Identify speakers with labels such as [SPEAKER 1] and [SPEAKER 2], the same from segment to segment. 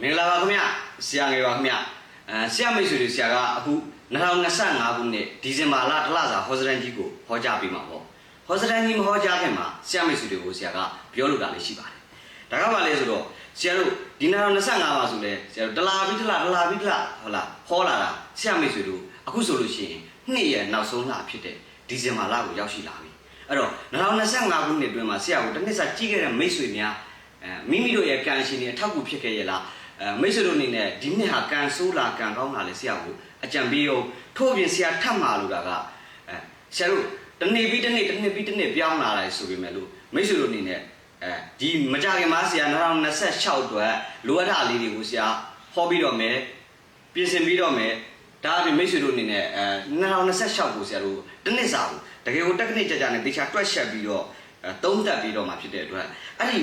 [SPEAKER 1] မင်္ဂလာပါခင်ဗျဆရာငယ်ပါခင်ဗျအဲဆရာမိတ်ဆွေတွေဆရာကအခု2025ခုနှစ်ဒီဇင်ဘာလတစ်လစာဟောစတန်ကြီးကိုဟောကြားပေးမှာပေါ့ဟောစတန်ကြီးမဟောကြားခင်မှာဆရာမိတ်ဆွေတွေကိုဆရာကပြောလို့တာလေးရှိပါတယ်ဒါကပါလေဆိုတော့ဆရာတို့ဒီ2025ပါဆိုလဲဆရာတို့တလာပြီးတလာတလာပြီးတလာဟုတ်လားဟောလာတာဆရာမိတ်ဆွေတို့အခုဆိုလို့ရှိရင်နှစ်ရဲ့နောက်ဆုံးလဖြစ်တဲ့ဒီဇင်ဘာလကိုရောက်ရှိလာပြီအဲ့တော့2025ခုနှစ်အတွင်းမှာဆရာကိုတစ်နှစ်စာကြည့်ခဲ့တဲ့မိတ်ဆွေများအဲမိမိတို့ရဲ့ကံရှင်တွေအထောက်အကူဖြစ်ခဲ့ရဲ့လား အဲမိတ်ဆွေတို့အနေနဲ့ဒီနှစ်ဟာကန်ဆိုးလာကန်ကောင်းလာလေဆရာကိုအကြံပေးအောင်ထို့အပြင်ဆရာထပ်မှာလို့တာကအဲဆရာတို့တစ်နေ့ပြီးတစ်နေ့တစ်နှစ်ပြီးတစ်နှစ်ပြောင်းလာတယ်ဆိုပေမဲ့လို့မိတ်ဆွေတို့အနေနဲ့အဲဒီမကြခင်မှာဆရာ2026အတွက်လိုအပ်တာလေးတွေကိုဆရာဟောပြီးတော့မယ်ပြင်ဆင်ပြီးတော့မယ်ဒါအပြင်မိတ်ဆွေတို့အနေနဲ့အဲ2026ကိုဆရာတို့တစ်နှစ်စာကိုတကယ်ကိုတက်ကနစ်ကြကြနဲ့တေချာတွက်ချက်ပြီးတော့အဲသုံးသက်ပြီးတော့မှဖြစ်တဲ့အတွက် အဲ့ဒီ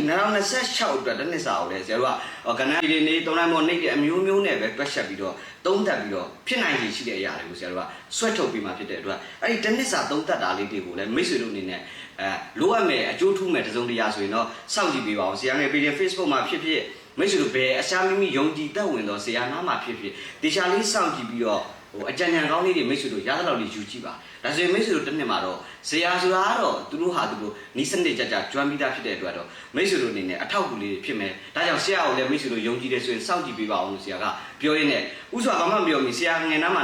[SPEAKER 1] 2026အတွက်တစ်နှစ်စာကိုလည်းဆရာတို့ကကဏ္ဍဒီနေ့သုံးနိုင်မောနေ့အမျိုးမျိုးနဲ့ပဲတွက်ချက်ပြီးတော့သုံးသက်ပြီးတော့ဖြစ်နိုင်ရည်ရှိတဲ့အရာတွေကိုဆရာတို့ကဆွဲထုတ်ပြီးမှဖြစ်တဲ့အတွက်အဲ့ဒီတစ်နှစ်စာသုံးသက်တာလေးတွေကိုလည်းမိတ်ဆွေတို့အနေနဲ့အဲလိုအပ်မယ်အကျိုးထူးမယ်တစုံတရာဆိုရင်တော့စောင့်ကြည့်ပေးပါအောင်ဆရာငယ်ပြည်ရင် Facebook မှာဖြစ်ဖြစ်မိတ်ဆွေတို့ဘယ်အရှားမိမိယုံကြည်သက်ဝင်တော့ဆရာနားမှာဖြစ်ဖြစ်တေချာလေးစောင့်ကြည့်ပြီးတော့ ဟိုအကြံဉာဏ်ကောင်းလေးတွေမိတ်ဆွေတို့ရသလောက်လေးယူကြည့်ပါဒါဆိုရင်မိတ်ဆွေတို့တစ်နှစ်မှာတော့ဇရာဆိုတာကတော့သူတို့ဟာသူတို့နီးစနစ်ကြကြကျွမ်းပြီးသားဖြစ်တဲ့အတွက်တော့မိတ်ဆွေတို့အနေနဲ့အထောက်အကူလေးတွေဖြစ်မယ်ဒါကြောင့်ဆရာကိုလည်းမိတ်ဆွေတို့ယုံကြည်တယ်ဆိုရင်စောင့်ကြည့်ပေးပါအောင်လို့ဆရာကပြောရင်းနဲ့ဥစွာဘာမှမပြောမီဆရာငယ်နားမှာ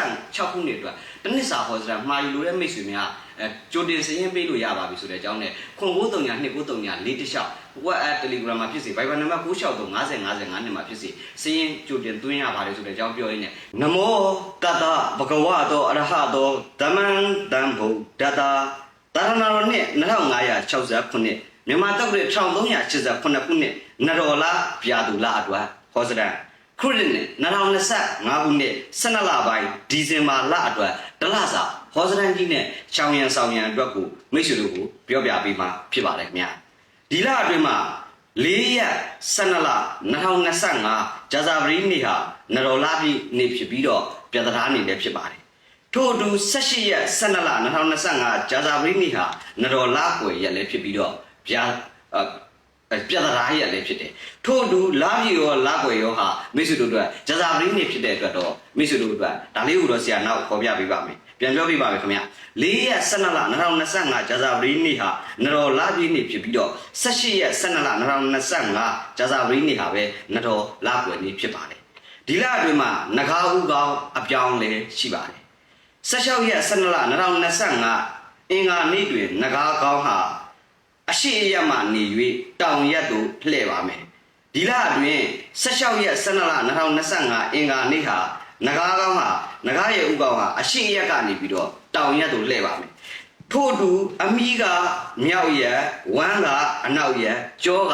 [SPEAKER 1] 2026ခုနှစ်အတွက်တစ်နှစ်စာဟောစရာမှာယူလို့တဲ့မိတ်ဆွေများ အဲကြိုတင်စရင်ပေးလို့ရပါပြီဆိုတဲ့အကြောင်းနဲ့ခွန်939 239 4တလျှောက် WhatsApp Telegram မှာဖြစ်စေ Viber နံပါတ်963 50 55နဲ့မှာဖြစ်စေစရင်ကြိုတင်သွင်းရပါတယ်ဆိုတဲ့အကြောင်းပြောရင်းနဲ့နမောတတဘဂဝတောအရဟတောဓမ္မံတံဗုဒ္ဓတာတာရဏတော်နှစ်2560ခုနှစ်မြန်မာတောက်တဲ့1388ခုနှစ်နရောလာပြာသူလာအတွက်ဟောစတန်ခရစ်နှစ်2025ခုနှစ်12လပိုင်းဒီဇင်ဘာလအတွက်တလစာ ဟောစတန်ကြီးနဲ့ချောင်းရံဆောင်ရံအတွက်ကိုမိတ်ဆွေတို့ကိုပြောပြပေးမှာဖြစ်ပါတယ်ခင်ဗျာဒီလအတွင်းမှာ၄ရက်12လ2025ဂျာဇာပရီနေ့ဟာနရောလာပြီနေ့ဖြစ်ပြီးတော့ပြသနာနေ့လည်းဖြစ်ပါတယ်ထို့အတူ18ရက်12လ2025ဂျာဇာပရီနေ့ဟာနရောလာကွယ်ရက်လည်းဖြစ်ပြီးတော့ပြအဲပြသနာရက်လည်းဖြစ်တယ်ထို့အတူလာပြီရောလာကွယ်ရောဟာမိတ်ဆွေတို့အတွက်ဂျာဇာပရီနေ့ဖြစ်တဲ့အတွက်တော့မိတ်ဆွေတို့အတွက်ဒါလေးကိုတော့ဆရာနောက်ခေါ်ပြပေးပါမယ် ပြန်ပြောပြပါမယ်ခင်ဗျ၄ရက်12လ2025ဂျာဇာပရီနေ့ဟာနရောလာပြီနေ့ဖြစ်ပြီးတော့18ရက်12လ2025ဂျာဇာပရီနေ့ဟာပဲနရောလာကွယ်နေ့ဖြစ်ပါတယ်ဒီလအတွင်းမှာငကားဥကောင်းအပြောင်းလဲရှိပါတယ်16ရက်12လ2025အင်္ဂါနေ့တွင်ငကားကောင်းဟာအရှိအယက်မှနေ၍တောင်ရက်သို့လှည့်ပါမယ်ဒီလအတွင်း16ရက်12လ2025အင်္ဂါနေ့ဟာငကားကောင်းဟာ ငကားရဲ့ဥကောင်းဟာအရှိအယက်ကနေပြီးတော့တောင်ရက်သို့လှည့်ပါမယ်ထို့အတူအမီးကမြောက်ရက်ဝမ်းကအနောက်ရက်ကြောက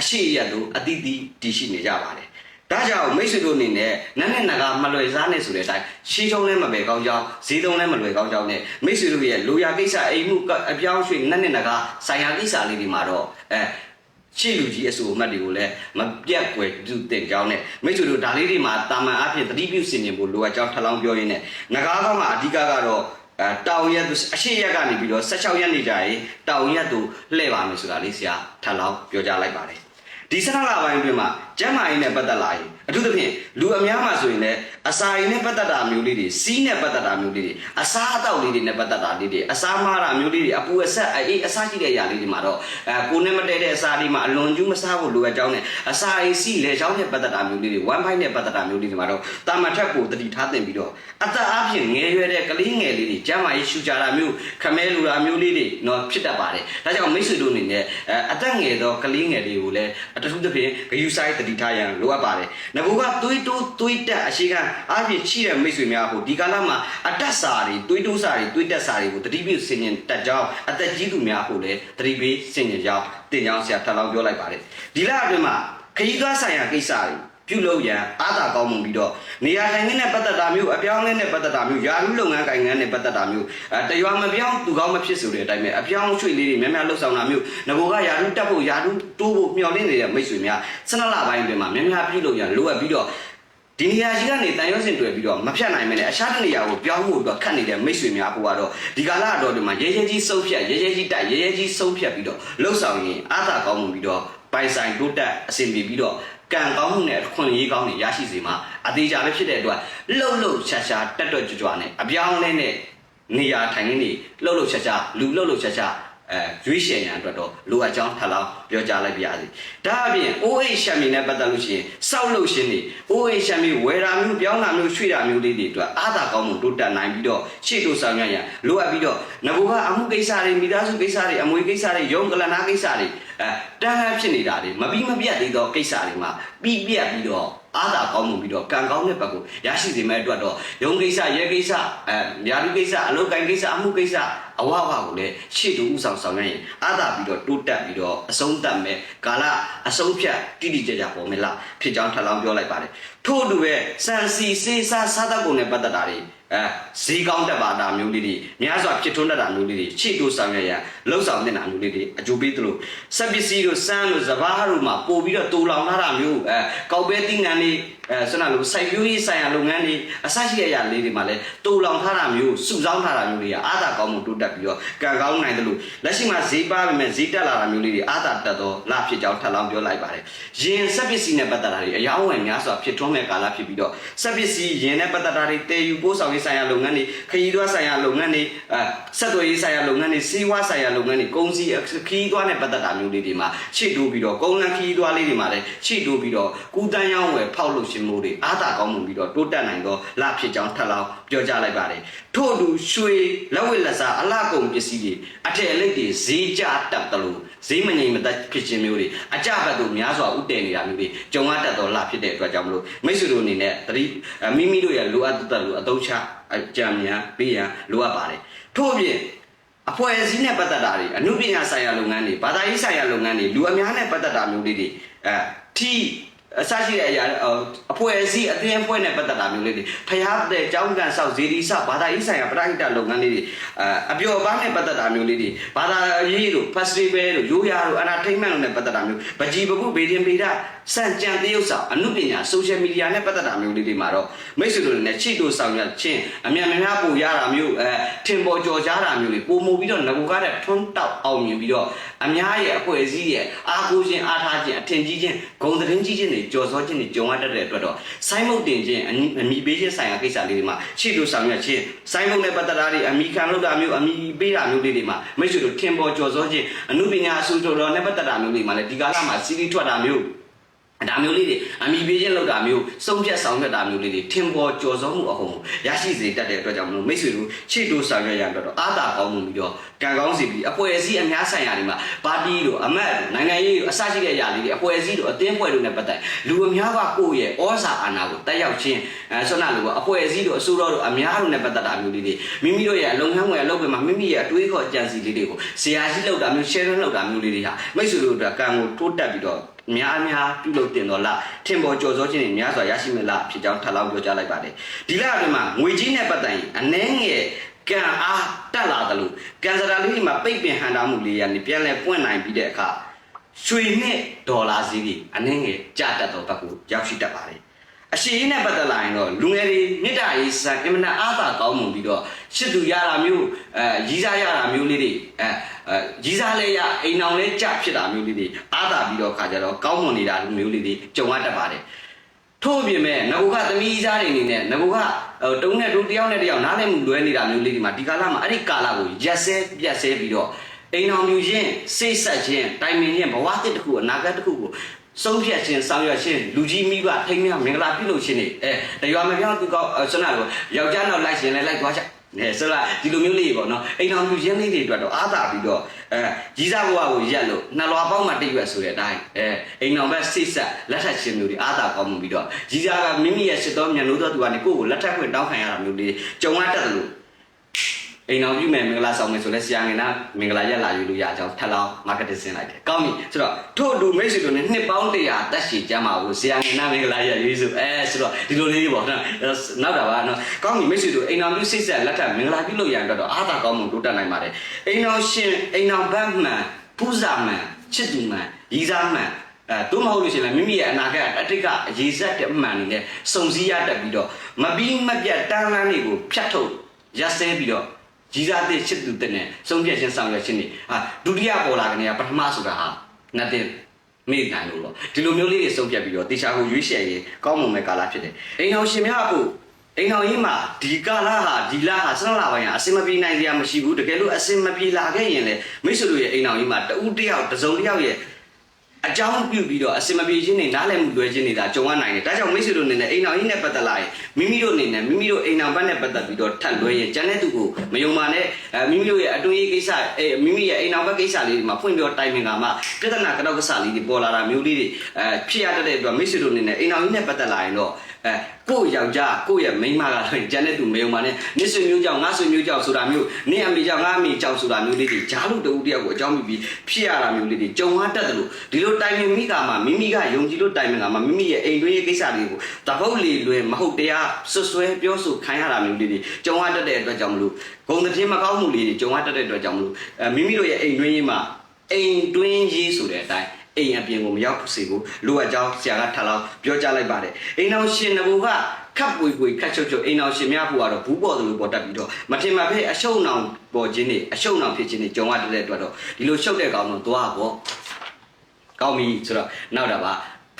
[SPEAKER 1] အရှိအယက်တို့အတိအသီးတည်ရှိနေကြပါတယ်ဒါကြောင့်မိတ်ဆွေတို့အနေနဲ့နတ်နဲ့နဂါမလွယ်စားနဲ့ဆိုတဲ့အတိုင်းရှင်းချုံးလည်းမပဲကောင်းကြောင်းဈေးသုံးလည်းမလွယ်ကောင်းကြောင်းနဲ့မိတ်ဆွေတို့ရဲ့လိုရာကိစ္စအိမ်မှုအပြောင်းရွှေ့နတ်နဲ့နဂါဆိုင်ရာကိစ္စလေးတွေမှာတော့အဲ ရှေ့လူကြီးအဆိုအမှတ်တွေကိုလည်းမပြတ်ကွယ်ပြုတင်ကြောင်းနဲ့မိတ်ဆွေတို့ဒါလေးတွေမှာတာမန်အဖြစ်သတိပြုစင်ကျင်ဖို့လိုအပ်ကြောင်းထပ်လောင်းပြောရင်းနဲ့နဂါကောင်းမှာအဓိကကတော့အဲတောင်ရက်အရှိရက်ကနေပြီးတော့16ရက်နေကြရင်တောင်ရက်တို့လှည့်ပါမယ်ဆိုတာလေးဆရာထပ်လောင်းပြောကြားလိုက်ပါတယ်ဒီစနလပိုင်းအတွင်းမှာကျမ်းမာရေးနဲ့ပတ်သက်လာရင် အထူးသဖြင့်လူအများမှာဆိုရင်လည်းအစာရည်နဲ့ပတ်သက်တာမျိုးလေးတွေစီးနဲ့ပတ်သက်တာမျိုးလေးတွေအစားအသောက်လေးတွေနဲ့ပတ်သက်တာလေးတွေအစာမားတာမျိုးလေးတွေအပူအဆက်အေးအစားရှိတဲ့အရာလေးတွေမှာတော့အဲကိုနဲ့မတည့်တဲ့အစာလေးမှာအလွန်ကျူးမစားဖို့လိုအပ်ကြောင်းနဲ့အစာရည်စီးလေချောင်းနဲ့ပတ်သက်တာမျိုးလေးတွေဝမ်းပိုင်းနဲ့ပတ်သက်တာမျိုးလေးတွေမှာတော့တာမန်ထက်ကိုတတိထားတင်ပြီးတော့အသက်အပြည့်ငယ်ရွယ်တဲ့ကလေးငယ်လေးတွေကျမ်းမာရေးရှူကြတာမျိုးခမဲလူတာမျိုးလေးတွေတော့ဖြစ်တတ်ပါတယ်ဒါကြောင့်မိတ်ဆွေတို့အနေနဲ့အဲအသက်ငယ်သောကလေးငယ်တွေကိုလည်းအထူးသဖြင့်ဂယုဆိုင်တတိထားရန်လိုအပ်ပါတယ်ငကူကသွေးတိုးသွေးတက်အရှိကအားဖြင့်ချိတဲ့မိတ်ဆွေများဟိုဒီကာလမှာအတက်စာတွေသွေးတိုးစာတွေသွေးတက်စာတွေကိုတတိပြုဆင်ញင်တက်ကြောင်းအသက်ကြီးသူများဟိုလည်းတတိပေးဆင်ញင်ကြောင်းတင်ကြောင်းဆရာထပ်လောင်းပြောလိုက်ပါတယ်ဒီလအတွင်းမှာခရီးသွားဆိုင်ရာကိစ္စတွေ ပြုလုပ်ရန်အားသာကောင်းမှုပြီးတော့နေရာထိုင်ခင်းနဲ့ပတ်သက်တာမျိုးအပြောင်းအလဲနဲ့ပတ်သက်တာမျိုးယာရုလုပ်ငန်းကိုင်ငန်းနဲ့ပတ်သက်တာမျိုးအဲတရွာမပြောင်းသူကောင်းမဖြစ်ဆိုတဲ့အတိုင်းပဲအပြောင်းရွှေ့လေးတွေများများလှုပ်ဆောင်တာမျိုးငကိုကယာရုတက်ဖို့ယာရုတိုးဖို့မျှော်လင့်နေတဲ့မိတ်ဆွေများစနလပိုင်းအတွင်းမှာများများပြုလုပ်ရန်လိုအပ်ပြီးတော့ဒီနေရာကြီးကနေတန်ရွှေစင်တွေ့ပြီးတော့မဖြတ်နိုင်မနဲ့အခြားတစ်နေရာကိုပြောင်းဖို့အတွက်ခတ်နေတဲ့မိတ်ဆွေများဖို့ကတော့ဒီကာလအတော်ဒီမှာရဲရဲကြီးစုပ်ဖြတ်ရဲရဲကြီးတိုက်ရဲရဲကြီးစုပ်ဖြတ်ပြီးတော့လှုပ်ဆောင်ရင်အားသာကောင်းမှုပြီးတော့ပိုင်ဆိုင်တိုးတက်အဆင်ပြေပြီးတော့ ကံကောင်းမှုနဲ့အခွင့်အရေးကောင်းတွေရရှိစေမှာအသေးချာပဲဖြစ်တဲ့အတွက်လှုပ်လှုပ်ရှားရှားတက်တွက်ကြွကြွနဲ့အပြောင်းအလဲနဲ့နေရာထိုင်နေနေလှုပ်လှုပ်ရှားရှားလူလှုပ်လှုပ်ရှားရှားအဲရွေးချယ်ရန်အတွက်တော့လိုအပ်ကြောင်းထပ်လောင်းပြောကြားလိုက်ပါရစေ။ဒါအပြင် OH ရှမ်းမီနဲ့ပတ်သက်လို့ရှိရင်စောက်လို့ရှင်နေ OH ရှမ်းမီဝယ်တာမျိုးပြောင်းတာမျိုးရွှေ့တာမျိုးလေးတွေအတွက်အားသာကောင်းမှုတိုးတက်နိုင်ပြီးတော့ရှေ့တို့ဆောင်ရွက်ရန်လိုအပ်ပြီးတော့ငဘကအမှုကိစ္စတွေမိသားစုကိစ္စတွေအမွေကိစ္စတွေရုံးကလနာကိစ္စတွေ အဲတန်းတန်းဖြစ်နေတာတွေမပြီးမပြတ်သေးသောကိစ္စတွေမှာပြီးပြတ်ပြီးတော့အားသာကောင်းမှုပြီးတော့ကံကောင်းတဲ့ဘက်ကိုရရှိစေမဲ့အတွက်တော့ရုံးကိစ္စရဲကိစ္စအဲညာလူကိစ္စအလုပ်ကိုင်ကိစ္စအမှုကိစ္စအဝဝကိုလည်းရှေ့တို့ဥဆောင်ဆောင်ရွက်ရင်အားသာပြီးတော့တိုးတက်ပြီးတော့အဆုံးသတ်မဲ့ကာလအဆုံးဖြတ်တိတိကျကျပေါ်မယ်လားဖြစ်ကြောင်းထပ်လောင်းပြောလိုက်ပါတယ်ထို့အတူပဲစံစီစေးစားစားသက်ကုန်နဲ့ပတ်သက်တာတွေ အဲဈေးကောင်းတက်ပါတာမျိုးလေးတွေများစွာဖြစ်ထွန်းတတ်တာမျိုးလေးတွေရှေ့တို့ဆောင်ရွက်ရန်လှုပ်ဆောင်နေတာမျိုးလေးတွေအကျိုးပေးသလိုစက်ပစ္စည်းတို့စမ်းတို့စဘာတို့မှာပို့ပြီးတော့တူလောင်ထားတာမျိုးအဲကောက်ပဲတင်းငံလေး အဲဆွမ်းနာလို့စိုက်ပျိုးရေးဆိုင်ရာလုပ်ငန်းတွေအစရှိတဲ့အရာလေးတွေမှာလည်းတူလောင်ထားတာမျိုးစုဆောင်းထားတာမျိုးတွေကအားသာကောင်းမှုတိုးတက်ပြီးတော့ကံကောင်းနိုင်တယ်လို့လက်ရှိမှာဈေးပါပေမဲ့ဈေးတက်လာတာမျိုးလေးတွေအားသာတက်တော့လဖြစ်ကြောင်းထပ်လောင်းပြောလိုက်ပါတယ်။ရင်စက်ပစ္စည်းနဲ့ပတ်သက်တာတွေအယောင်းဝယ်များစွာဖြစ်ထွန်းမဲ့ကာလဖြစ်ပြီးတော့စက်ပစ္စည်းရင်နဲ့ပတ်သက်တာတွေတည်ယူပို့ဆောင်ရေးဆိုင်ရာလုပ်ငန်းတွေခရီးသွားဆိုင်ရာလုပ်ငန်းတွေအဲဆက်သွယ်ရေးဆိုင်ရာလုပ်ငန်းတွေစီးပွားဆိုင်ရာလုပ်ငန်းတွေကုန်စည်ခရီးသွားနဲ့ပတ်သက်တာမျိုးလေးတွေမှာရှေ့တိုးပြီးတော့ကုန်လန်းခရီးသွားလေးတွေမှာလည်းရှေ့တိုးပြီးတော့ကူတန်းရောင်းဝယ်ဖောက်လို့ရှင်မှုတွေအားသာကောင်းမှုပြီးတော့တိုးတက်နိုင်သောလဖြစ်ကြောင်းထပ်လောင်းပြောကြားလိုက်ပါတယ်ထို့အတူရွှေလက်ဝတ်လက်စားအလှကုန်ပစ္စည်းတွေအထည်အလိပ်တွေဈေးကျတက်တယ်လို့ဈေးမငြိမ်မသက်ဖြစ်ခြင်းမျိုးတွေအကြဘက်သို့များစွာဥတည်နေတာမျိုးတွေကြုံရတတ်သောလဖြစ်တဲ့အတွက်ကြောင့်မလို့မိတ်ဆွေတို့အနေနဲ့သတိမိမိတို့ရဲ့လိုအပ်တဲ့လိုအသုံးချအကြံဉာဏ်ပေးရန်လိုအပ်ပါတယ်ထို့အပြင်အဖွဲ့အစည်းနဲ့ပတ်သက်တာတွေအမှုပညာဆိုင်ရာလုပ်ငန်းတွေဘာသာရေးဆိုင်ရာလုပ်ငန်းတွေလူအများနဲ့ပတ်သက်တာမျိုးလေးတွေအဲထီ အစရှိတဲ့အရာအဖွဲ့အစည်းအသင်းအဖွဲ့နဲ့ပတ်သက်တာမျိုးလေးတွေဖျားတဲ့ကြောင်းကန်ဆောက်ဇေဒီစဘာသာရေးဆိုင်ရာပရိဟိတလုပ်ငန်းလေးတွေအပျော်ပန်းနဲ့ပတ်သက်တာမျိုးလေးတွေဘာသာရေးတို့ festival တို့ရိုးရာတို့ entertainment တို့နဲ့ပတ်သက်တာမျိုးပကြီးပခုဗေဒင်ဗေဒစံကြံတရုပ်ဆောင်အမှုပညာ social media နဲ့ပတ်သက်တာမျိုးလေးတွေမှာတော့မိတ်ဆွေတို့နဲ့ချိတို့ဆောင်ရချင်းအမြန်များပို့ရတာမျိုးအဲထင်ပေါ်ကြော်ကြားတာမျိုးတွေပုံမှုပြီးတော့ငကူကားတဲ့ထွန်းတောက်အောင်မြင်ပြီးတော့အများရဲ့အဖွဲ့အစည်းရဲ့အားကိုးခြင်းအားထားခြင်းအထင်ကြီးခြင်းဂုဏ်သတင်းကြီးခြင်းတွေကြော်စောခြင်းတွေကြုံရတတ်တဲ့အတွက်တော့ဆိုင်းမုတ်တင်ခြင်းအမိပေးခြင်းဆိုင်ရာကိစ္စလေးတွေမှာချိတို့ဆောင်ရချင်းဆိုင်းမုတ်နဲ့ပတ်သက်တာတွေအမိခံလုပ်တာမျိုးအမိပေးတာမျိုးလေးတွေမှာမိတ်ဆွေတို့ထင်ပေါ်ကြော်စောခြင်းအမှုပညာအဆူတော်နဲ့ပတ်သက်တာမျိုးတွေမှာလည်းဒီကာလမှာစီးရီးထွက်တာမျိုး ဒါမျိုးလေးတွေအမိပေးခြင်းလောက်တာမျိုးစုံဖြတ်ဆောင်ရွက်တာမျိုးလေးတွေထင်ပေါ်ကြော်စောမှုအဟုန်ကိုရရှိစေတတ်တဲ့အတွက်ကြောင့်မလို့မိတ်ဆွေတို့ချစ်တို့ဆောင်ရွက်ရတဲ့တော့အာသာကောင်းမှုပြီးတော့ကံကောင်းစီပြီးအဖွဲ့အစည်းအများဆိုင်ရာတွေမှာပါတီတို့အမတ်တို့နိုင်ငံရေးတို့အစရှိတဲ့အရာလေးတွေအဖွဲ့အစည်းတို့အသင်းဖွဲ့တို့နဲ့ပတ်သက်လူအများကကိုယ့်ရဲ့ဩဇာအာဏာကိုတက်ရောက်ခြင်းအဲဆွမ်းနာလို့ကအဖွဲ့အစည်းတို့အစိုးရတို့အများတို့နဲ့ပတ်သက်တာမျိုးလေးတွေမိမိတို့ရဲ့လုပ်ငန်းဝင်အလုပ်တွေမှာမိမိရဲ့အတွေးခေါ်ကြံစီလေးတွေကိုဆရာကြီးလောက်တာမျိုး share လောက်တာမျိုးလေးတွေဟာမိတ်ဆွေတို့အတွက်ကံကိုတိုးတက်ပြီးတော့ များများပြုလုပ်တင်တော်လားထင်ပေါ်ကြော်စောခြင်းတွေများစွာရရှိမလားဖြစ်ကြောင်းထပ်လောင်းပြောကြားလိုက်ပါတယ်ဒီလအတွင်းမှာငွေကြီးနဲ့ပတ်သက်ရင်အနှဲငယ်ကံအားတက်လာတယ်လို့ကံစရာလေးတွေမှာပိတ်ပင်ဟန်တာမှုလေးရနေပြန်လဲပွင့်နိုင်ပြီးတဲ့အခါရွှေနဲ့ဒေါ်လာဈေးကြီးအနှဲငယ်ကျတတ်တော့ဘက်ကိုရောက်ရှိတတ်ပါတယ် အရှိအနဲ့ပတ်သက်လာရင်တော့လူငယ်တွေမေတ္တာရေးစံအင်မတန်အားသာကောင်းမှုပြီးတော့ရှစ်သူရတာမျိုးအဲရီးစားရတာမျိုးလေးတွေအဲအဲရီးစားလဲရအိမ်အောင်လဲကြဖြစ်တာမျိုးလေးတွေအားသာပြီးတော့ခါကြတော့ကောင်းမွန်နေတာမျိုးလေးတွေကြုံရတတ်ပါတယ်ထို့အပြင်မဲ့ငကိုကသမီးစားတွေအနေနဲ့ငကိုကတုံးနဲ့တုံးတယောက်နဲ့တယောက်နားလည်မှုလွဲနေတာမျိုးလေးတွေမှာဒီကာလမှာအဲ့ဒီကာလကိုရက်စဲပြတ်စဲပြီးတော့အိမ်အောင်မြူချင်းစိတ်ဆက်ချင်းတိုင်ပင်ချင်းဘဝတစ်တစ်ခုအနာဂတ်တစ်ခုကို ဆုံးဖြတ်ခြင်းဆောင်ရွက်ခြင်းလူကြီးမိဘထိမ်းမြမင်္ဂလာပြုလုပ်ခြင်းနေအဲတရွာမပြောင်းသူကောဆွမ်းနာကိုယောက်ျားနောက်လိုက်ရှင်လဲလိုက်သွားချက်အဲဆိုတော့ဒီလိုမျိုးလေးပေါ့နော်အိမ်တော်မြူရင်းလေးတွေအတွက်တော့အားသာပြီးတော့အဲကြီးစားဘဝကိုရက်လို့နှလွာပေါင်းမှတိတ်ရွက်ဆိုတဲ့အတိုင်းအဲအိမ်တော်ဘက်စိတ်ဆက်လက်ထပ်ခြင်းမျိုးတွေအားသာကောင်းမှုပြီးတော့ကြီးစားကမိမိရဲ့စစ်တော်မြန်လို့တော့သူကနေကိုယ့်ကိုလက်ထပ်ခွင့်တောင်းခံရတာမျိုးလေးကြုံရတတ်တယ်လို့ အိမ်တော်ပြုမယ်မင်္ဂလာဆောင်မယ်ဆိုလဲဆရာငယ်နာမင်္ဂလာရက်လာယူလို့ရအောင်ထပ်လောင်း marketing ဆင်းလိုက်တယ်ကောင်းပြီဆိုတော့ထို့အတူမိတ်ဆွေတို့နဲ့နှစ်ပေါင်း100တက်ရှိကြမှာကိုဆရာငယ်နာမင်္ဂလာရက်ရေးစုအဲဆိုတော့ဒီလိုလေးပေါ့နော်နောက်တာပါနော်ကောင်းပြီမိတ်ဆွေတို့အိမ်တော်ပြုစိတ်ဆက်လက်ထပ်မင်္ဂလာပြုလို့ရအောင်တော့အားသာကောင်းမှုတိုးတက်နိုင်ပါတယ်အိမ်တော်ရှင်အိမ်တော်ဘတ်မှန်ပူဇာမှန်ချစ်သူမှန်ရီစားမှန်အဲတို့မဟုတ်လို့ရှိရင်မိမိရဲ့အနာဂတ်အတိတ်ကအရေးဆက်တဲ့အမှန်တွေနဲ့စုံစည်းရတတ်ပြီးတော့မပြီးမပြတ်တန်းလန်းတွေကိုဖြတ်ထုတ်ရက်စဲပြီးတော့ ကြီးစားတဲ့ချစ်သူတဲ့နဲ့ဆုံးဖြတ်ခြင်းဆောင်ရွက်ခြင်းတွေဟာဒုတိယပေါ်လာကနေကပထမဆိုတာဟာနတ်တဲ့မေ့နိုင်လို့တော့ဒီလိုမျိုးလေးတွေစုံပြတ်ပြီးတော့တေချာကိုရွေးချယ်ရေးကောင်းမွန်မဲ့ကာလဖြစ်တယ်အိမ်အောင်ရှင်များဖို့အိမ်အောင်ကြီးမှာဒီကာလဟာဒီလဟာစနလာပိုင်းဟာအစင်မပြေနိုင်ကြမရှိဘူးတကယ်လို့အစင်မပြေလာခဲ့ရင်လေမိတ်ဆွေတို့ရဲ့အိမ်အောင်ကြီးမှာတဦးတယောက်တစ်စုံတစ်ယောက်ရဲ့ အကြောင်းပြုပြီးတော့အစင်မပြေခြင်းတွေနားလည်မှုလွဲခြင်းတွေဒါကြုံရနိုင်တယ်ဒါကြောင့်မိတ်ဆွေတို့အနေနဲ့အိမ်အောင်ကြီးနဲ့ပတ်သက်လာရင်မိမိတို့အနေနဲ့မိမိတို့အိမ်အောင်ဘက်နဲ့ပတ်သက်ပြီးတော့ထပ်လွဲရင်ကျန်တဲ့သူကိုမယုံပါနဲ့အဲမိမိတို့ရဲ့အတွင်းရေးကိစ္စအဲမိမိရဲ့အိမ်အောင်ဘက်ကိစ္စလေးတွေမှာဖွင့်ပြောတိုင်ပင်ကမှပြဿနာကတော့ကစားလေးတွေပေါ်လာတာမျိုးလေးတွေအဲဖြစ်ရတဲ့အတွက်မိတ်ဆွေတို့အနေနဲ့အိမ်အောင်ကြီးနဲ့ပတ်သက်လာရင်တော့ အဲကိုယ့်ယောက်ျားကိုယ့်ရဲ့မိန်းမကဆိုရင်ကျန်တဲ့သူမယုံပါနဲ့နစ်ဆွေမျိုးကြောင့်ငါဆွေမျိုးကြောင့်ဆိုတာမျိုးနင့်အမေကြောင့်ငါအမေကြောင့်ဆိုတာမျိုးလေးတွေဂျားလို့တူတယောက်ကိုအကြောင်းပြပြီးဖြစ်ရတာမျိုးလေးတွေကြုံရတတ်တယ်လို့ဒီလိုတိုင်ပင်မိကမှမိမိကယုံကြည်လို့တိုင်ပင်ကမှမိမိရဲ့အိမ်တွင်းရေးကိစ္စတွေကိုတပုတ်လေလွယ်မဟုတ်တရားဆွဆွဲပြောဆိုခံရတာမျိုးလေးတွေကြုံရတတ်တဲ့အတွက်ကြောင့်မလို့ဂုံတည်မကောင်းမှုလေးတွေကြုံရတတ်တဲ့အတွက်ကြောင့်မလို့အဲမိမိတို့ရဲ့အိမ်တွင်းရေးမှာအိမ်တွင်းရေးဆိုတဲ့အတိုင်း အိမ်အပြင်ကိုမရောက်စေဘူးလိုအပ်ကြောင်းဆရာကထပ်လောက်ပြောကြားလိုက်ပါတယ်အိမ်တော်ရှင်နဘူကခပ်ပွေပွေခတ်ချုပ်ချုပ်အိမ်တော်ရှင်များဖို့ကတော့ဘူးပေါ်သလိုပေါ်တက်ပြီးတော့မထင်မှဖဲအရှုံနောင် ပေါ်ခြင်းတွေအရှုံနောင်ဖြစ်ခြင်းတွေကြုံရတဲ့အတွက်တော့ဒီလိုရှုပ်တဲ့ကောင်တော့သွားပေါ့ကောင်းပြီဆိုတော့နောက်တာပါ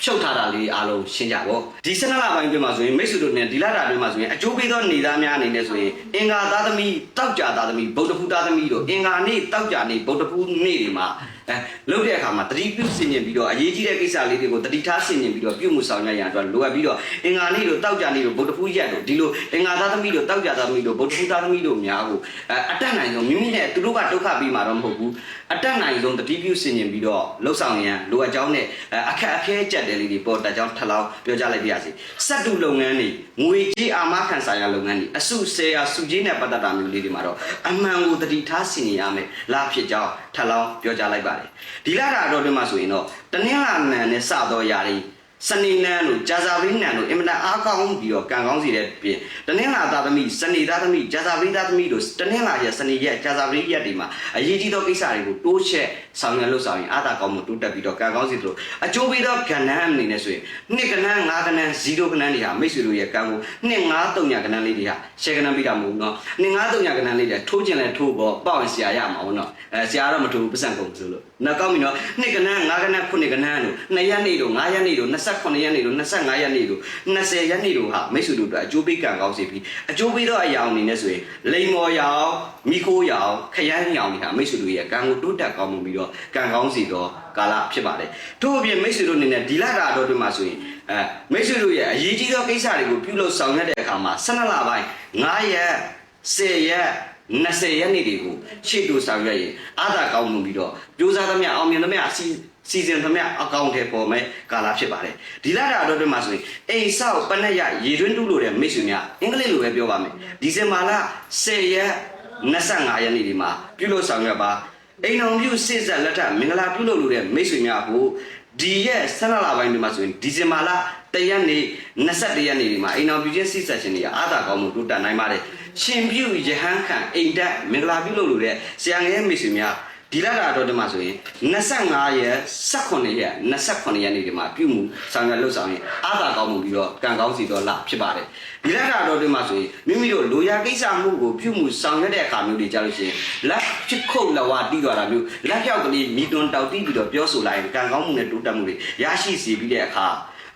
[SPEAKER 1] ဖြုတ်ထားတာလေးအားလုံးရှင်းကြပေါ့ဒီ12လပိုင်းပြင်မှာဆိုရင်မိတ်ဆွေတို့နဲ့ဒီလတာပြင်မှာဆိုရင်အကျိုးပေးသောနေသားများအနေနဲ့ဆိုရင်အင်္ဂါသားသမီးတောက်ကြသားသမီးဗုဒ္ဓဖူးသားသမီးတို့အင်္ဂါနေ့တောက်ကြနေ့ဗုဒ္ဓဖူးနေ့တွေမှာ အဲလုပ်တဲ့အခါမှာတတိပြုဆင်ញင်ပြီးတော့အရေးကြီးတဲ့ကိစ္စလေးတွေကိုတတိထားဆင်ញင်ပြီးတော့ပြုမှုဆောင်ရွက်ရန်အတွက်လိုအပ်ပြီးတော့အင်္ဂါနေ့တို့တောက်ကြနေ့တို့ဗုဒ္ဓဖူးရက်တို့ဒီလိုအင်္ဂါသားသမီးတို့တောက်ကြသားသမီးတို့ဗုဒ္ဓဖူးသားသမီးတို့များကိုအဲအတက်နိုင်ဆုံးမိမိနဲ့သူတို့ကဒုက္ခပြီးမှာတော့မဟုတ်ဘူးအတက်နိုင်ဆုံးတတိပြုဆင်ញင်ပြီးတော့လှုပ်ဆောင်ရန်လိုအပ်ကြောင်းနဲ့အခက်အခဲကြက်တယ်လေးတွေပေါ်တက်ကြောင်းထပ်လောင်းပြောကြလိုက်ပါရစေစက်တူလုပ်ငန်းတွေငွေကြေးအာမခံဆိုင်ရာလုပ်ငန်းတွေအစုဆယ်ရာစုကြီးနဲ့ပတ်သက်တာမျိုးလေးတွေမှာတော့အမှန်ကိုတတိထားဆင်ញင်ရမယ်လားဖြစ်ကြောင်း ထပ်လောင်းပြောကြလိုက်ပါတယ်ဒီလာတာတော့ဒီမှာဆိုရင်တော့တနင်္လာနံနဲ့စတော့ຢာတွေစနေနန်းတို့ဂျာဇာဘိနန်တို့အင်မတန်အားကောင်းပြီးတော့ကံကောင်းစီတဲ့ပြင်တနင်္လာသားသမီးစနေသားသမီးဂျာဇာဘိသားသမီးတို့တနင်္လာရက်စနေရက်ဂျာဇာဘိရက်တွေမှာအရေးကြီးသောကိစ္စတွေကိုတိုးချက်ဆောင်ရွက်လို့ဆောင်ရင်အားသာကောင်းမှုတိုးတက်ပြီးတော့ကံကောင်းစီတို့အကျိုးပေးသောကဏ္ဍအနေနဲ့ဆိုရင်နှစ်ကဏ္ဍ၅ကဏ္ဍ0ကဏ္ဍတွေဟာမိတ်ဆွေတို့ရဲ့ကံကိုနှစ်၅၃ညကဏ္ဍလေးတွေဟာရှယ်ကဏ္ဍပြီးတာမဟုတ်ဘူးเนาะနှစ်၅၃ညကဏ္ဍလေးတွေထိုးကျင်လဲထိုးပေါ့ပေါ့ရင်ဆရာရမှာပေါ့เนาะအဲဆရာတော့မထိုးဘူးပတ်စံကုန်ဆိုလို့နောက်ကောင်းပြီเนาะနှစ်ကဏ္ဍ၅ကဏ္ဍ9ကဏ္ဍတို့2ရက်နေ့တို့5ရက်နေ့တို့28ရက်နေ့တို့25ရက်နေ့တို့20ရက်နေ့တို့ဟာမိတ်ဆွေတို့အတွက်အကျိုးပေးကံကောင်းစေပြီးအကျိုးပေးသောအရာအနေနဲ့ဆိုရင်လိမ်မော်ရောင် မိခိုးရောင်ခရမ်းရောင်တွေဟာမိတ်ဆွေတို့ရဲ့ကံကိုတိုးတက်ကောင်းမှုပြီးတော့ကံကောင်းစေသောကာလဖြစ်ပါတယ်ထို့အပြင်မိတ်ဆွေတို့အနေနဲ့ဒီလတာတော်တွေမှာဆိုရင်အဲမိတ်ဆွေတို့ရဲ့အရေးကြီးသောကိစ္စတွေကိုပြုလုပ်ဆောင်ရွက်တဲ့အခါမှာ12လပိုင်း9ရက်10ရက်20ရက်နေ့တွေကိုရှေ့တူဆောင်ရွက်ရင်အားသာကောင်းမှုပြီးတော့ကြိုးစားသမျှအောင်မြင်သမျှစီစီစဉ်သမျှအကောင့်ထဲပေါ်မဲ့ကာလဖြစ်ပါတယ်ဒီလာတာတော့တွေမှာဆိုရင်အိမ်ဆောက်ပနက်ရရေတွင်းတူးလို့တဲ့မိတ်ဆွေများအင်္ဂလိပ်လိုပဲပြောပါမယ်ဒီဇင်ဘာလ10ရက် 25ရက်နေ့ဒီမှာပြုလုပ်ဆောင်ရွက်ပါအိမ်တော်ပြုစစ်ဆက်လက်ထမင်္ဂလာပြုလုပ်လို့တဲ့မိတ်ဆွေများကိုဒီရက်12လပိုင်းဒီမှာဆိုရင်ဒီဇင်ဘာလတရက်နေ့21ရက်နေ့ဒီမှာအိမ်တော်ပြုချင်းစစ်ဆက်ရှင်တွေကအားသာကောင်းမှုတိုးတက်နိုင်ပါတယ်ရှင်ပြုယဟန်ခံအိမ်တက်မင်္ဂလာပြုလုပ်လို့တဲ့ဆရာငယ်မိတ်ဆွေများ ဒီလာတာတော့ဒီမှာဆိုရင်25ရက်18ရက်28ရက်နေ့ဒီမှာပြုမှုဆောင်ရွက်လုပ်ဆောင်ရင်အားသာကောင်းမှုပြီးတော့ကံကောင်းစီတော့လဖြစ်ပါတယ်ဒီလာတာတော့ဒီမှာဆိုရင်မိမိတို့လိုရာကိစ္စမှုကိုပြုမှုဆောင်ရွက်တဲ့အခါမျိုးတွေကြားလို့ရှိရင်လက်ဖြစ်ခုတ်လဝတီးသွားတာမျိုးလက်ပြောက်ကလေးမိတွန်တောက်တီးပြီးတော့ပြောဆိုလိုက်ရင်ကံကောင်းမှုနဲ့တိုးတက်မှုတွေရရှိစေပြီးတဲ့အခါ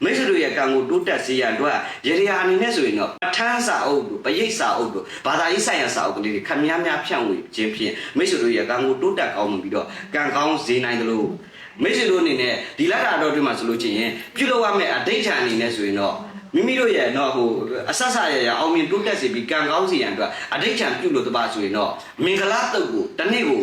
[SPEAKER 1] မိတ်ဆွေတို့ရဲ့ကံကိုတိုးတက်စေရန်အတွက်ရေရယာအနေနဲ့ဆိုရင်တော့ပဋ္ဌာန်းစာအုပ်တို့ပရိတ်စာအုပ်တို့ဘာသာရေးဆိုင်ရာစာအုပ်ကလေးတွေခမည်းများဖြန့်ဝေခြင်းဖြင့်မိတ်ဆွေတို့ရဲ့ကံကိုတိုးတက်ကောင်းမှုပြီးတော့ကံကောင်းစေနိုင်တယ်လို့မိတ်ဆွေတို့အနေနဲ့ဒီလက်တာတော်တွေမှာဆိုလို့ချင်းပြုလုပ်ရမယ့်အဋိဋ္ဌာန်အနေနဲ့ဆိုရင်တော့မိမိတို့ရဲ့တော့ဟိုအဆက်ဆက်ရရအောင်မြင်တိုးတက်စေပြီးကံကောင်းစေရန်အတွက်အဋိဋ္ဌာန်ပြုလို့တပါဆိုရင်တော့မင်္ဂလာတုတ်ကိုတစ်နေ့ကို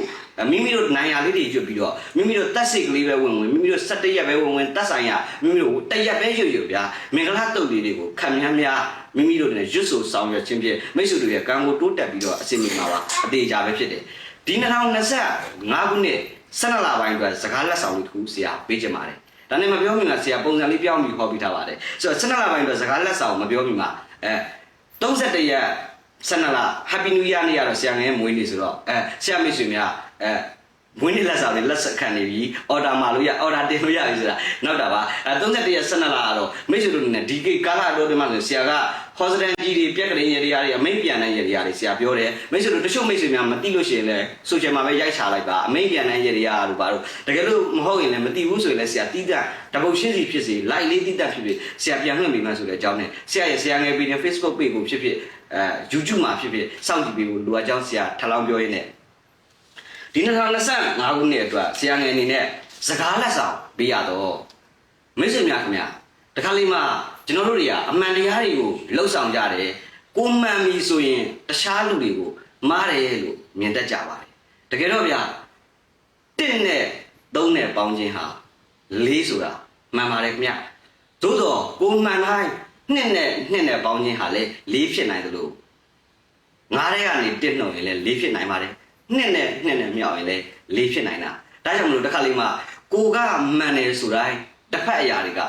[SPEAKER 1] မိမိတို့နိုင်ရလေးတွေကျွတ်ပြီးတော့မိမိတို့တက်စိတ်ကလေးပဲဝင်ဝင်မိမိတို့17ရက်ပဲဝင်ဝင်တက်ဆိုင်ရမိမိတို့တရက်ပဲရွရွဗျာမင်္ဂလာတုတ်လေးတွေကိုခံများများမိမိတို့နဲ့ရွတ်ဆိုဆောင်ရွက်ခြင်းဖြင့်မိတ်ဆွေတို့ရဲ့ကံကိုတိုးတက်ပြီးတော့အစီအမံပါပါအသေးချာပဲဖြစ်တယ်ဒီ2025ခုနှစ်12လပိုင်းအတွက်စကားလက်ဆောင်လေးတစ်ခုဆရာပေးချင်ပါတယ်ဒါနဲ့မပြောမိမှာဆရာပုံစံလေးပြောင်းပြီးခေါ်ပြီးထားပါတယ်ဆိုတော့12လပိုင်းအတွက်စကားလက်ဆောင်မပြောမိမှာအဲ31ရက်12လ Happy New Year နေ့ကတော့ဆရာငယ်မွေးနေ့ဆိုတော့အဲဆရာမိတ်ဆွေများ အဲဝင်းနေလက်ဆောင်တွေလက်ဆက်ခံနေပြီအော်ဒါမှာလို့ရအော်ဒါတင်လို့ရပြီဆိုတာနောက်တာပါအဲ31ရက်12လကတော့မိတ်ဆွေတို့နဲ့ဒီကိကာလာတော့ဒီမှာဆိုဆရာကဟောစတန်ကြီးတွေပြက်ကလေးရေတွေအမိတ်ပြန်နိုင်ရေတွေဆရာပြောတယ်မိတ်ဆွေတို့တချို့မိတ်ဆွေများမသိလို့ရှိရင်လည်းဆိုရှယ်မှာပဲရိုက်ချလိုက်ပါအမိတ်ပြန်နိုင်ရေတွေအားလို့ပါတော့တကယ်လို့မဟုတ်ရင်လည်းမသိဘူးဆိုရင်လည်းဆရာတီးတဲ့တပုတ်ရှင်းစီဖြစ်စီ like လေးတီးတဲ့ဖြစ်ဖြစ်ဆရာပြန်လွှင့်ပြီးမှဆိုတဲ့အကြောင်းနဲ့ဆရာရဲ့ဆရာငယ်ပြီးတဲ့ Facebook page ကိုဖြစ်ဖြစ်အဲ YouTube မှာဖြစ်ဖြစ်စောင့်ကြည့်ပြီးလို့လူအကြောင်းဆရာထလောင်းပြောရင်းနဲ့ ဒီ2025ခုနှစ်အတွက်ဆရာငယ်အနေနဲ့စကားလက်ဆောင်ပေးရတော့မိတ်ဆွေများခင်ဗျာတခါလေးမှကျွန်တော်တို့တွေကအမှန်တရားတွေကိုလှုပ်ဆောင်ကြတယ်ကိုမှန်ပြီဆိုရင်တခြားလူတွေကိုမားတယ်လို့မြင်တတ်ကြပါတယ်တကယ်တော့ဗျာတစ်နဲ့သုံးနဲ့ပေါင်းခြင်းဟာလေးဆိုတာမှန်ပါတယ်ခင်ဗျာသို့တော့ကိုမှန်တိုင်းနှစ်နဲ့နှစ်နဲ့ပေါင်းခြင်းဟာလည်းလေးဖြစ်နိုင်တယ်လို့ငားတဲ့ကနေတစ်နှုတ်ရင်လည်းလေးဖြစ်နိုင်ပါတယ် နှစ်နဲ့နှစ်နဲ့မြောက်ရင်လည်းလေးဖြစ်နိုင်တာဒါကြောင့်မလို့တစ်ခါလေးမှကိုကမှန်တယ်ဆိုတိုင်းတစ်ဖက်အရာတွေက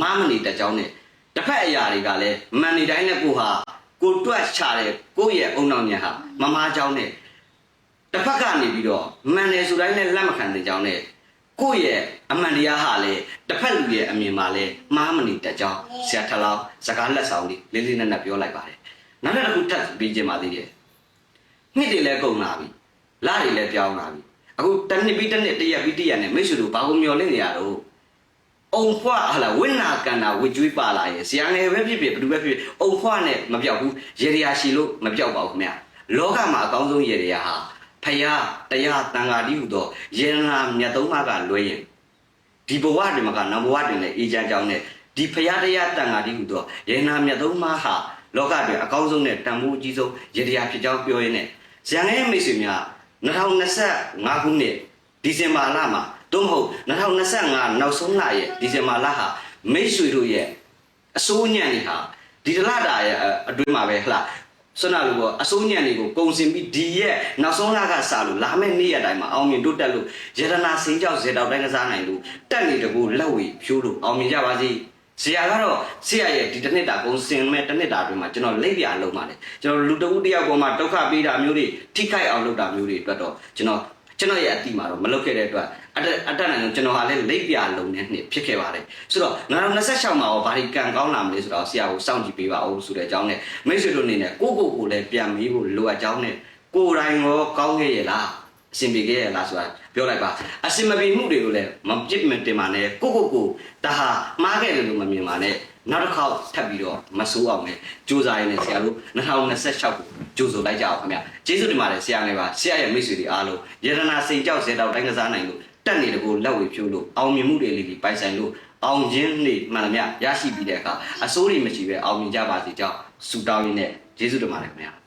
[SPEAKER 1] မမနေတကြောင်းနဲ့တစ်ဖက်အရာတွေကလည်းမှန်နေတိုင်းနဲ့ကိုဟာကိုတွက်ချတယ်ကိုရဲ့အုံနောက်ညံဟာမမားကြောင်းနဲ့တစ်ဖက်ကနေပြီးတော့မှန်တယ်ဆိုတိုင်းနဲ့လက်မခံတဲ့ကြောင်းနဲ့ကိုယ့်ရဲ့အမှန်တရားဟာလေတစ်ဖက်လူရဲ့အမြင်မှာလေမားမနေတကြောင်းဆရာထလောင်းစကားလက်ဆောင်လေးလေးလေးနက်နက်ပြောလိုက်ပါတယ်နောက်တစ်ခုထပ်ပြီးခြင်းပါသေးတယ်နှစ်တွေလည်းကုန်လာပြီ လတွေလည်းပြောင်းလာပြီအခုတစ်နှစ်ပြီးတစ်နှစ်တစ်ရက်ပြီးတစ်ရက်နဲ့မိတ်ဆွေတို့ဘာကိုမျောလင့်နေရတော့အုံဖွားဟာလာဝိနာကန်တာဝစ်ကျွေးပါလာရဲ့ဆရာငယ်ပဲဖြစ်ဖြစ်ဘယ်သူပဲဖြစ်ဖြစ်အုံဖွားနဲ့မပြောက်ဘူးရေရရာရှိလို့မပြောက်ပါဘူးခင်ဗျလောကမှာအကောင်းဆုံးရေရရာဟာဖယားတရားတန်ဃာတိဟုသောယေရနာမြတ်သုံးပါးကလွဲရင်ဒီဘဝတွေမှာကနဘဝတွေနဲ့အေးချမ်းကြောင်းနဲ့ဒီဖယားတရားတန်ဃာတိဟုသောယေရနာမြတ်သုံးပါးဟာလောကတွေအကောင်းဆုံးနဲ့တန်ဖိုးအကြီးဆုံးရေရရာဖြစ်ကြောင်းပြောရင်းနဲ့ဇန်ရဲ့မိတ်ဆွေများ 2025ခုနှစ်ဒီဇင်ဘာလမှာသို့မဟုတ်2025နောက်ဆုံးလရဲ့ဒီဇင်ဘာလဟာမိတ်ဆွေတို့ရဲ့အစိုးညံ့နေဟာဒီတလတာရဲ့အတွင်းမှာပဲဟလားဆွမ်းနာလို့ပေါ့အစိုးညံ့တွေကိုကုံစင်ပြီးဒီရဲ့နောက်ဆုံးလကစလို့လာမယ့်နေ့ရက်တိုင်းမှာအောင်မြင်တိုးတက်လို့ရတနာစင်းကြောက်ဇေတောက်တိုင်းကစားနိုင်လို့တက်နေတကူလက်ဝေဖြိုးလို့အောင်မြင်ကြပါစေ ဆရာကတော့ဆရာရဲ့ဒီတစ်နှစ်တာကုံစင်မဲ့တစ်နှစ်တာအတွင်းမှာကျွန်တော်လက်ပြလုံးပါတယ်ကျွန်တော်လူတဦးတယောက်ပေါ်မှာဒုက္ခပေးတာမျိုးတွေထိခိုက်အောင်လုပ်တာမျိုးတွေအတွက်တော့ကျွန်တော်ကျွန်တော်ရဲ့အတိမှာတော့မလုပ်ခဲ့တဲ့အတွက်အတက်အတက်နိုင်လို့ကျွန်တော်ဟာလည်းလက်ပြလုံးနဲ့နှစ်ဖြစ်ခဲ့ပါတယ်ဆိုတော့2026မှာရောဘာဒီကံကောင်းလာမလဲဆိုတော့ဆရာကိုစောင့်ကြည့်ပေးပါဦးဆိုတဲ့အကြောင်းနဲ့မိတ်ဆွေတို့အနေနဲ့ကိုကိုကိုလည်းပြန်မေးဖို့လိုအပ်ကြောင်းနဲ့ကိုယ်တိုင်ရောကောင်းခဲ့ရဲ့လား အဆင်ပြေခဲ့ရဲ့လားဆိုတာပြောလိုက်ပါအဆင်မပြေမှုတွေကိုလည်းမပြစ်မတင်ပါနဲ့ကိုကိုကိုဒါဟာမှားခဲ့တယ်လို့မမြင်ပါနဲ့နောက်တစ်ခေါက်ထပ်ပြီးတော့မဆိုးအောင်နဲ့စူးစမ်းရင်းနဲ့ဆရာတို့2026ကိုကြိုးဆိုလိုက်ကြအောင်ခင်ဗျကျေးဇူးတင်ပါတယ်ဆရာငယ်ပါဆရာရဲ့မိတ်ဆွေတွေအားလုံးယရနာစိန်ကြောက်စေတော့တိုင်းကစားနိုင်လို့တက်နေတကူလက်ဝေဖြိုးလို့အောင်မြင်မှုတွေလေးကြီးပိုင်ဆိုင်လို့အောင်ခြင်းနေမှန်သမျှရရှိပြီးတဲ့အခါအစိုးရမရှိပဲအောင်မြင်ကြပါစေကြောင်းဆုတောင်းရင်းနဲ့ကျေးဇူးတင်ပါတယ်ခင်ဗျာ